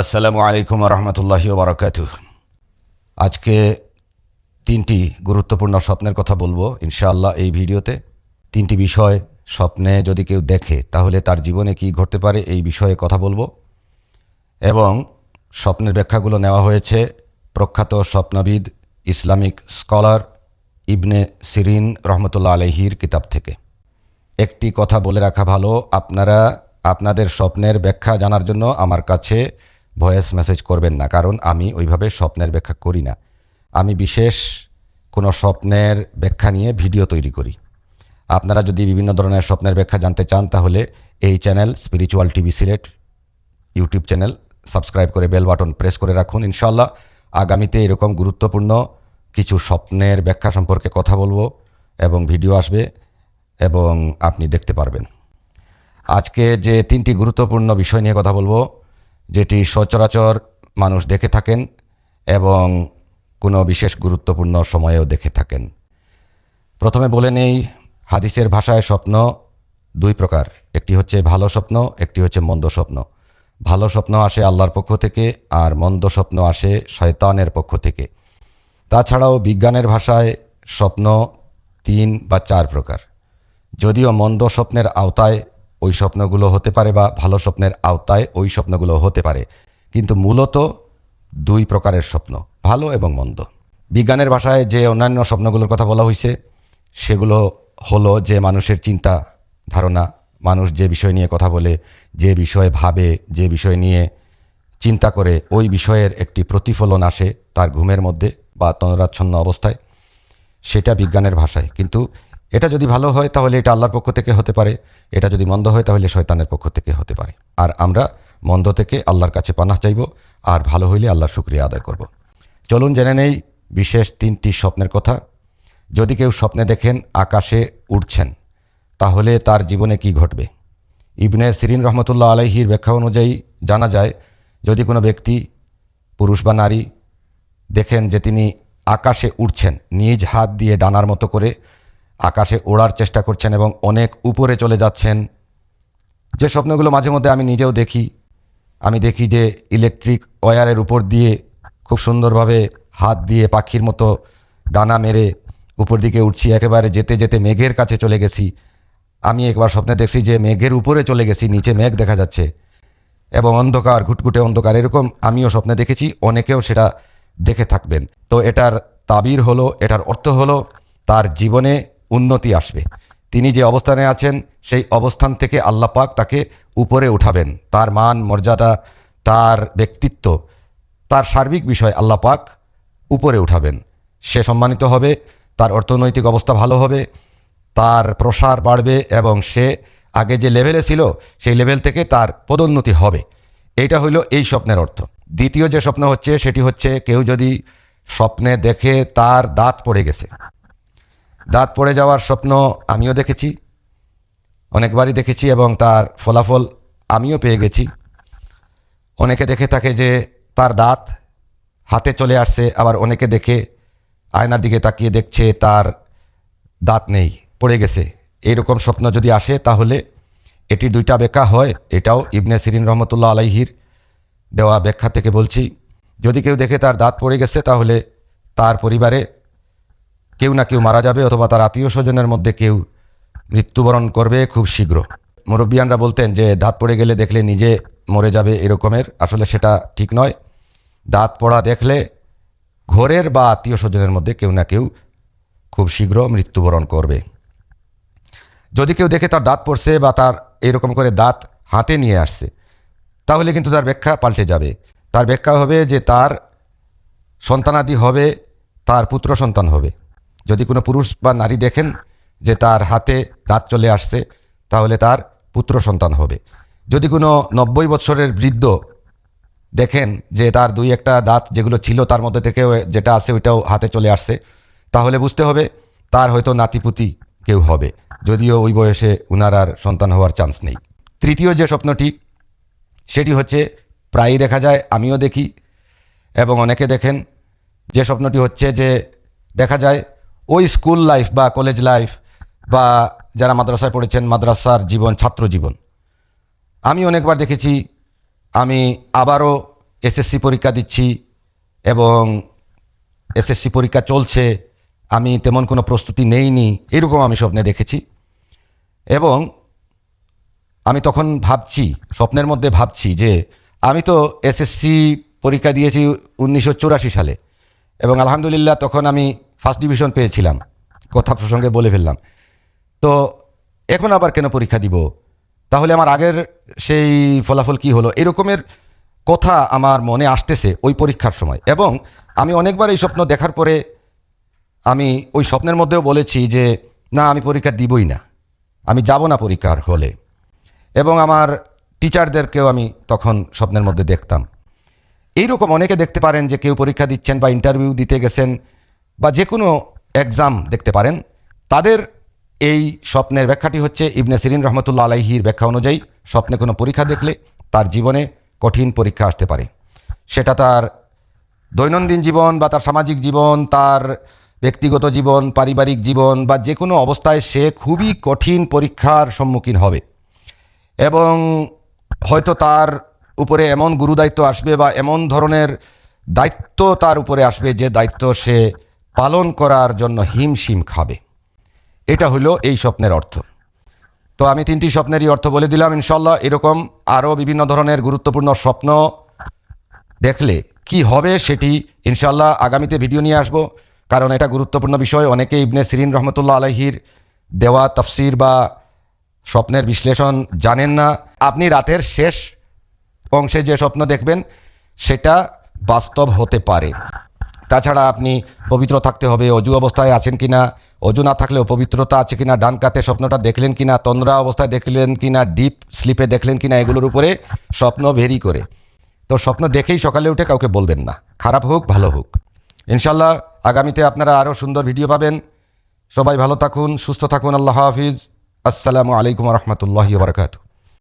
আসসালামু আলাইকুম রহমতুল্লাহি বারকাত আজকে তিনটি গুরুত্বপূর্ণ স্বপ্নের কথা বলব, ইনশাআল্লাহ, এই ভিডিওতে। তিনটি বিষয় স্বপ্নে যদি কেউ দেখে, তাহলে তার জীবনে কি ঘটতে পারে এই বিষয়ে কথা বলব। এবং স্বপ্নের ব্যাখ্যাগুলো নেওয়া হয়েছে প্রখ্যাত স্বপ্নবিদ, ইসলামিক স্কলার ইবনে সিরিন রহমতুল্লাহ আলহির কিতাব থেকে। একটি কথা বলে রাখা ভালো, আপনারা আপনাদের স্বপ্নের ব্যাখ্যা জানার জন্য আমার কাছে ভয়েস মেসেজ করবেন না, কারণ আমি ওইভাবে স্বপ্নের ব্যাখ্যা করি না। আমি বিশেষ কোনো স্বপ্নের ব্যাখ্যা নিয়ে ভিডিও তৈরি করি। আপনারা যদি বিভিন্ন ধরনের স্বপ্নের ব্যাখ্যা জানতে চান, তাহলে এই channel spiritual TV Sylhet YouTube channel, subscribe করে বেল বাটন প্রেস করে রাখুন। ইনশাল্লাহ আগামীতে এরকম গুরুত্বপূর্ণ কিছু স্বপ্নের ব্যাখ্যা সম্পর্কে কথা বলব এবং ভিডিও আসবে এবং আপনি দেখতে পারবেন। আজকে যে তিনটি গুরুত্বপূর্ণ বিষয় নিয়ে কথা বলব যেটি সচরাচর মানুষ দেখে থাকেন এবং কোনো বিশেষ গুরুত্বপূর্ণ সময়েও দেখে থাকেন। প্রথমে বলে নেই, হাদিসের ভাষায় স্বপ্ন দুই প্রকার। একটি হচ্ছে ভালো স্বপ্ন, একটি হচ্ছে মন্দ স্বপ্ন। ভালো স্বপ্ন আসে আল্লাহর পক্ষ থেকে আর মন্দ স্বপ্ন আসে শয়তানের পক্ষ থেকে। তাছাড়াও বিজ্ঞানের ভাষায় স্বপ্ন তিন বা চার প্রকার। যদিও মন্দ স্বপ্নের আওতায় ওই স্বপ্নগুলো হতে পারে বা ভালো স্বপ্নের আওতায় ওই স্বপ্নগুলো হতে পারে। কিন্তু মূলত দুই প্রকারের স্বপ্ন, ভালো এবং মন্দ। বিজ্ঞানের ভাষায় যে অন্যান্য স্বপ্নগুলোর কথা বলা হয়েছে সেগুলো হলো যে মানুষের চিন্তা ধারণা, মানুষ যে বিষয় নিয়ে কথা বলে, যে বিষয়ে ভাবে, যে বিষয় নিয়ে চিন্তা করে, ওই বিষয়ের একটি প্রতিফলন আসে তার ঘুমের মধ্যে বা তনরাচ্ছন্ন অবস্থায়। সেটা বিজ্ঞানের ভাষায়। কিন্তু এটা যদি ভালো হয়, তাহলে এটা আল্লাহর পক্ষ থেকে হতে পারে। এটা যদি মন্দ হয়, তাহলে শয়তানের পক্ষ থেকে হতে পারে। আর আমরা মন্দ থেকে আল্লাহর কাছে পানাহ চাইব, আর ভালো হইলে আল্লাহর শুক্রিয়া আদায় করব। চলুন জেনে নেই বিশেষ তিনটি স্বপ্নের কথা। যদি কেউ স্বপ্নে দেখেন, আকাশে উড়ছেন, তাহলে তার জীবনে কি ঘটবে? ইবনে সিরিন রহমতুল্লাহ আলাইহির ব্যাখ্যা অনুযায়ী জানা যায়, যদি কোনো ব্যক্তি, পুরুষ বা নারী, দেখেন যে তিনি আকাশে উঠছেন নিজ হাত দিয়ে ডানার মতো করে আকাশে ওড়ার চেষ্টা করছেন এবং অনেক উপরে চলে যাচ্ছেন। যে স্বপ্নগুলো মাঝে মধ্যে আমি নিজেও দেখি, আমি দেখি যে ইলেকট্রিক ওয়্যারের উপর দিয়ে খুব সুন্দরভাবে হাত দিয়ে পাখির মতো ডানা মেরে উপর দিকে উঠছি, একেবারে যেতে যেতে মেঘের কাছে চলে গেছি। আমি একবার স্বপ্নে দেখছি যে মেঘের উপরে চলে গেছি, নিচে মেঘ দেখা যাচ্ছে এবং অন্ধকার, ঘুটঘুটে অন্ধকার, এরকম আমিও স্বপ্নে দেখেছি, অনেকেও সেটা দেখে থাকবেন। তো এটার তাবির হলো, এটার অর্থ হলো, তার জীবনে উন্নতি আসবে। তিনি যে অবস্থানে আছেন, সেই অবস্থান থেকে আল্লাহ পাক তাকে উপরে উঠাবেন। তার মান, মর্যাদা, তার ব্যক্তিত্ব, তার সার্বিক বিষয় আল্লাহ পাক উপরে উঠাবেন। সে সম্মানিত হবে, তার অর্থনৈতিক অবস্থা ভালো হবে, তার প্রসার বাড়বে এবং সে আগে যে লেভেলে ছিল, সেই লেভেল থেকে তার পদোন্নতি হবে। এইটা হইল এই স্বপ্নের অর্থ। দ্বিতীয় যে স্বপ্ন হচ্ছে, সেটি হচ্ছে কেউ যদি স্বপ্নে দেখে তার দাঁত পড়ে গেছে দাঁত পড়ে যাওয়ার স্বপ্ন আমিও দেখেছি, অনেকবারই দেখেছি এবং তার ফলাফল আমিও পেয়ে গেছি। অনেকে দেখে থাকে যে তার দাঁত হাতে চলে আসছে, আবার অনেকে দেখে আয়নার দিকে তাকিয়ে দেখছে তার দাঁত নেই, পড়ে গেছে। এইরকম স্বপ্ন যদি আসে তাহলে এটি দুইটা ব্যাখ্যা হয়। এটাও ইবনে সিরিন রহমতুল্লাহ আলাইহির দেওয়া ব্যাখ্যা থেকে বলছি, যদি কেউ দেখে তার দাঁত পড়ে গেছে তাহলে তার পরিবারে কেউ না কেউ মারা যাবে অথবা তার আত্মীয় স্বজনের মধ্যে কেউ মৃত্যুবরণ করবে খুব শীঘ্র। মুরব্বিয়ানরা বলতেন যে, দাঁত পড়ে গেলে দেখলে নিজে মরে যাবে এরকমের। আসলে সেটা ঠিক নয়। দাঁত পড়া দেখলে ঘরের বা আত্মীয় স্বজনের মধ্যে কেউ না কেউ খুব শীঘ্র মৃত্যুবরণ করবে। যদি কেউ দেখে তার দাঁত পড়ছে বা তার এরকম করে দাঁত হাতে নিয়ে আসছে, তাহলে কিন্তু তার ব্যাখ্যা পাল্টে যাবে। তার ব্যাখ্যা হবে যে, তার সন্তানাদি হবে, তার পুত্র সন্তান হবে। যদি কোনো পুরুষ বা নারী দেখেন যে তার হাতে দাঁত চলে আসছে, তাহলে তার পুত্র সন্তান হবে। যদি কোনো নব্বই বৎসরের বৃদ্ধ দেখেন যে তার দুই একটা দাঁত যেগুলো ছিল তার মধ্যে থেকে যেটা আছে ওইটাও হাতে চলে আসছে, তাহলে বুঝতে হবে তার হয়তো নাতিপুতি কেউ হবে। যদিও ওই বয়সে উনার আর সন্তান হওয়ার চান্স নেই। তৃতীয় যে স্বপ্নটি, সেটি হচ্ছে প্রায়ই দেখা যায়, আমিও দেখি। এবং অনেকে দেখেন যে স্বপ্নটি হচ্ছে যে দেখা যায় ওই স্কুল লাইফ বা কলেজ লাইফ বা যারা মাদ্রাসায় পড়েছেন, মাদ্রাসার জীবন, ছাত্র জীবন। আমি অনেকবার দেখেছি, আমি আবারও এসএসসি পরীক্ষা দিচ্ছি এবং এসএসসি পরীক্ষা চলছে, আমি তেমন কোনো প্রস্তুতি নেইনি, এরকম আমি স্বপ্নে দেখেছি। এবং আমি তখন ভাবছি, স্বপ্নের মধ্যে ভাবছি যে আমি তো এসএসসি পরীক্ষা দিয়েছি উনিশশো চুরাশি সালে এবং আলহামদুলিল্লাহ তখন আমি ফার্স্ট ডিভিশন পেয়েছিলাম। কথা প্রসঙ্গে বলে ফেললাম। তো এখন আবার কেন পরীক্ষা দিব? তাহলে আমার আগের সেই ফলাফল কি হলো? এরকমের কথা আমার মনে আসতেছে ওই পরীক্ষার সময়। এবং আমি অনেকবার এই স্বপ্ন দেখার পরে আমি ওই স্বপ্নের মধ্যেও বলেছি যে, না, আমি পরীক্ষা দিবই না। আমি যাব না পরীক্ষার হলে। এবং আমার টিচারদেরকেও আমি তখন স্বপ্নের মধ্যে দেখতাম। এইরকম অনেকে দেখতে পারেন যে কেউ পরীক্ষা দিচ্ছেন বা ইন্টারভিউ দিতে গেছেন। বা যে কোনো এক্সাম দেখতে পারেন, তাদের এই স্বপ্নের ব্যাখ্যাটি হচ্ছে ইবনে সিরিন রহমতুল্লা আলাইহির ব্যাখ্যা অনুযায়ী, স্বপ্নে কোনো পরীক্ষা দেখলে তার জীবনে কঠিন পরীক্ষা আসতে পারে। সেটা তার দৈনন্দিন জীবন বা তার সামাজিক জীবন, তার ব্যক্তিগত জীবন, পারিবারিক জীবন বা যে কোনো অবস্থায় সে খুবই কঠিন পরীক্ষার সম্মুখীন হবে। এবং হয়তো তার উপরে এমন গুরুদায়িত্ব আসবে বা এমন ধরনের দায়িত্ব তার উপরে আসবে যে দায়িত্ব সে পালন করার জন্য হিমশিম খাবে। এটা হলো এই স্বপ্নের অর্থ। তো আমি তিনটি স্বপ্নেরই অর্থ বলে দিলাম ইনশাল্লাহ এরকম আরও বিভিন্ন ধরনের গুরুত্বপূর্ণ স্বপ্ন দেখলে কি হবে সেটি ইনশাল্লাহ আগামীতে ভিডিও নিয়ে আসব। কারণ এটা গুরুত্বপূর্ণ বিষয়। অনেকে ইবনে সিরিন রহমতুল্লাহ আলহির দেওয়া তফসির বা স্বপ্নের বিশ্লেষণ জানেন না। আপনি রাতের শেষ অংশে যে স্বপ্ন দেখবেন, সেটা বাস্তব হতে পারে। তাছাড়া আপনি পবিত্র থাকতে হবে, অজু অবস্থায় আছেন কি না অজু না থাকলেও পবিত্রতা আছে কিনা, ডান কাতে স্বপ্নটা দেখলেন কিনা, তন্দ্রা অবস্থায় দেখলেন কিনা, ডিপ স্লিপে দেখলেন কিনা, এগুলোর উপরে স্বপ্ন ভেরি করে। তো স্বপ্ন দেখেই সকালে উঠে কাউকে বলবেন না। খারাপ হোক, ভালো হোক। ইনশাল্লাহ আগামীতে আপনারা আরও সুন্দর ভিডিও পাবেন। সবাই ভালো থাকুন, সুস্থ থাকুন, আল্লাহ হাফিজ। আসসালামু আলাইকুম রহমতুল্লাহ বারকাতু